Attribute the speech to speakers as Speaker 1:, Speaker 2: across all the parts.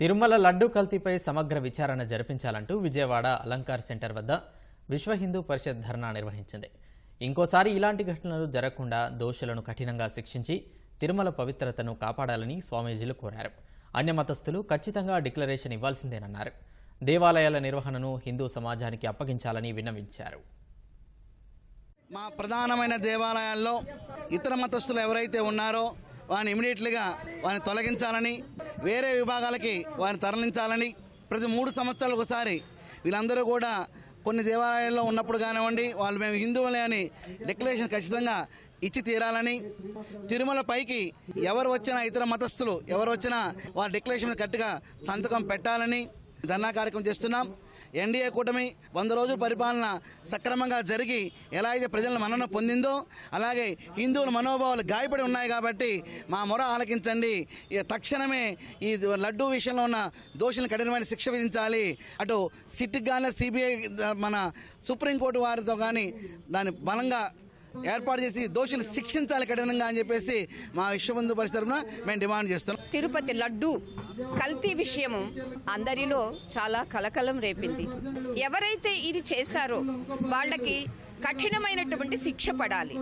Speaker 1: తిరుమల లడ్డు కల్తీపై సమగ్ర విచారణ జరిపించాలంటూ విజయవాడ అలంకార్ సెంటర్ వద్ద విశ్వ హిందూ పరిషత్ ధర్నా నిర్వహించింది. ఇంకోసారి ఇలాంటి ఘటనలు జరగకుండా దోషులను కఠినంగా శిక్షించి తిరుమల పవిత్రతను కాపాడాలని స్వామీజీలు కోరారు. అన్య మతస్థులు ఖచ్చితంగా డిక్లరేషన్ ఇవ్వాల్సిందేనన్నారు. దేవాలయాల నిర్వహణను హిందూ సమాజానికి అప్పగించాలని విన్నవించారు.
Speaker 2: మా ప్రధానమైన దేవాలయాల్లో ఇతర మతస్థులు ఎవరైతే ఉన్నారో వారిని ఇమీడియట్లీగా వారిని తొలగించాలని వేరే విభాగాలకి వారిని తరలించాలని ప్రతి మూడు సంవత్సరాలకు ఒకసారి వీళ్ళందరూ కూడా కొన్ని దేవాలయాల్లో ఉన్నప్పుడు కానివ్వండి వాళ్ళు మేము హిందువులే అని డిక్లరేషన్ ఖచ్చితంగా ఇచ్చి తీరాలని తిరుమల పైకి ఎవరు వచ్చినా ఇతర మతస్థులు ఎవరు వచ్చినా వారి డిక్లరేషన్ కట్టుగా సంతకం పెట్టాలని ధర్నా కార్యక్రమం చేస్తున్నాం. ఎన్డీఏ కూటమి వంద రోజుల పరిపాలన సక్రమంగా జరిగి ఎలా అయితే ప్రజల మన్నన పొందిందో అలాగే హిందువుల మనోభావాలు గాయపడి ఉన్నాయి కాబట్టి మా మొర ఆలకించండి. తక్షణమే ఈ లడ్డూ విషయంలో ఉన్న దోషులను కఠినమైన శిక్ష విధించాలి. అటు సిట్కి కానీ సిబిఐ మన సుప్రీంకోర్టు వారితో కానీ దాన్ని బలంగా ఏర్పాటు చేసి దోషులు శిక్షించాలి కఠినంగా అని చెప్పేసి మా విశ్వబంధు పరిస్థితి తరఫున మేము డిమాండ్ చేస్తున్నాం.
Speaker 3: తిరుపతి లడ్డు కల్తీ విషయము అందరిలో చాలా కలకలం రేపింది. ఎవరైతే ఇది చేశారో వాళ్ళకి కఠినమైనటువంటి శిక్ష పడాలి.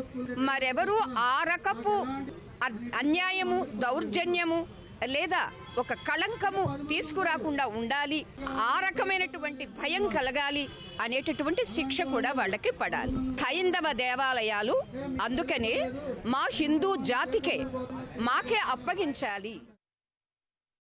Speaker 3: మరెవరు ఆ రకపు అన్యాయము దౌర్జన్యము లేదా ఒక కళంకము తీసుకురాకుండా ఉండాలి ఆ రకమైనటువంటి భయం కలగాలి అనేటటువంటి శిక్ష కూడా వాళ్ళకి పడాలి. హైందవ దేవాలయాలు అందుకనే మా హిందూ జాతికే మాకే అప్పగించాలి.